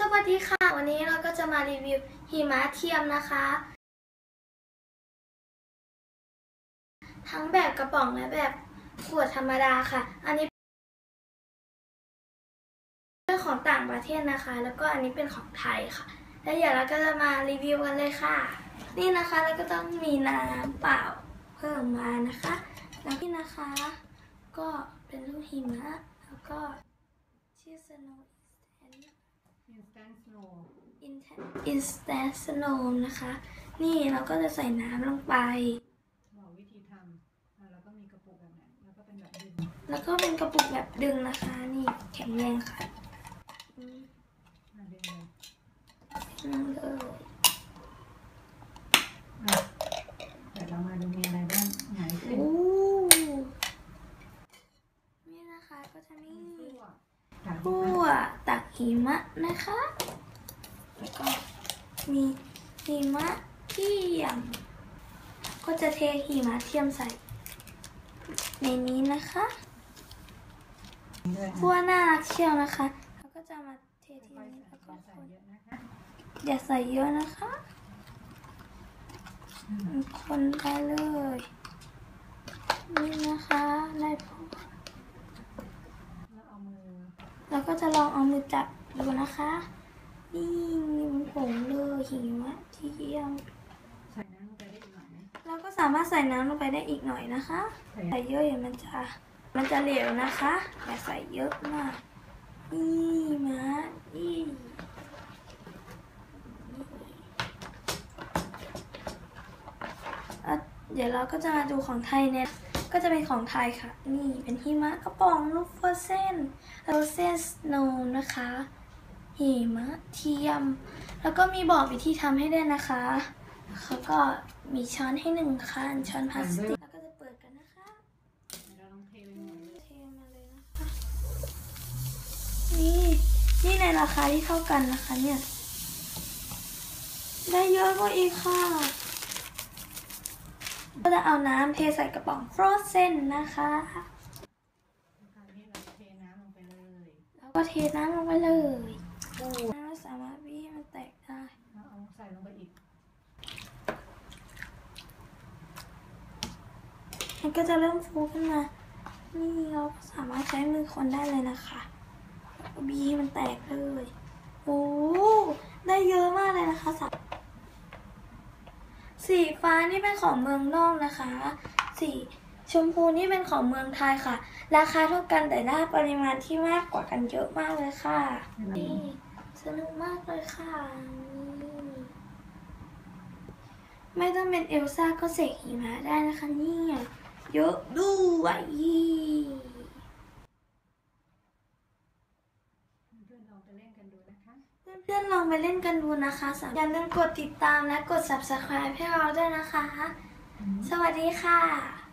สวัสดีค่ะ วันนี้เราก็จะมารีวิวหิมะเทียมนะคะ ทั้งแบบกระป๋องและแบบขวดธรรมดาค่ะ อันนี้เป็นของต่างประเทศนะคะ แล้วก็อันนี้เป็นของไทยค่ะ แล้วเดี๋ยวเราก็จะมารีวิวกันเลยค่ะ นี่นะคะแล้วก็ต้องมีน้ำเปล่าเพิ่มมานะคะแล้วนี่นะคะ ก็เป็นลูกหิมะแล้วก็ชื่อ Snow Instant Snow Instant Snow นะคะ นี่เราก็จะใส่น้ำลงไปบอกวิธีทำอะแล้วก็มีกระปุกแบบนั้นแล้วก็เป็นแบบดึง แล้วก็เป็นกระปุกแบบดึงนะคะ นี่แข็งแรงค่ะอืม อะดึงเลย ดึงเลย อะเดี๋ยวเรามาดูมีอะไรบ้างไหนขึ้น โอ้นี่นะคะก็จะมี ตัว ถังพั่วตักหิมะนะคะ แล้วก็มีหิมะเทียม ก็จะเทหิมะเทียมใส่ ในนี้นะคะด้วยพั่วน่ารักเชียวนะคะ แล้วก็จะมาเททีค่อยนี้ๆใส่แล้วก็อย่าคใส่นเยอะนะคะอย่าใส่เยอะนะคะ คนได้เลย นี่นะคะได้พอแล้วเอามือ แล้วก็จะลอง เอามือจับดูนะคะ นี่มันผงเลยหิมะเทียมใส่น้ำลงไปได้อีกหน่อยไหมเราก็สามารถใส่น้ำลงไปได้อีกหน่อยนะคะ ใส่ใส่เยอะอย่างมันจะมันจะเหลวนะคะอย่าใส่เยอะมากนี่มานี่อะเดี๋ยวเราก็จะมาดูของไทยเนี่ย ก็จะเป็นของไทยค่ะ นี่เป็นหิมะกระป๋องลูกโฟเซนโรเซนสโนว์นะคะหิมะเทียม แล้วก็มีบอกวิธีทำให้ด้วยนะคะแล้วก็มีช้อนให้หนึ่งคันช้อนพลาสติกแล้วก็จะเปิดกันนะคะเดี๋ยวเราลองเทไปหมดเลยเทมาเลยนะคะนี่นี่ในราคาที่เท่ากันนะคะเนี่ย ได้เยอะกว่าอีกค่ะ ก็จะเอาน้ำเทใส่กระป๋องฟรอสเซนนะคะคราวนี้เราเทน้ำลงไปเลยแล้วก็เทน้ำลงไปเลยน้ำสามารถบี้ให้มันแตกได้แล้วเอาใส่ลงไปอีก มันก็จะเริ่มฟูขึ้นมา นี่เราก็สามารถใช้มือคนได้เลยนะคะแล้วก็บี้ให้มันแตกเลย โอ้ ได้เยอะมากเลยนะคะสับ สีฟ้านี่เป็นของเมืองนอกนะคะ สีชมพูนี่เป็นของเมืองไทยค่ะ ราคาเท่ากันแต่ได้ปริมาณที่มากกว่ากันเยอะมากเลยค่ะ นี่ สนุกมากเลยค่ะ ไม่ต้องเป็นเอลซ่าก็เสกหิมะได้นะคะเนี่ยเยอะด้วย เพื่ อนๆลองไปเล่นกันดูนะคะ เพื่อนๆลองไปเล่นกันดูนะคะสำหรับอย่าลืมกดติดตามและกด subscribe ให้เราด้วยนะคะ สวัสดีค่ะ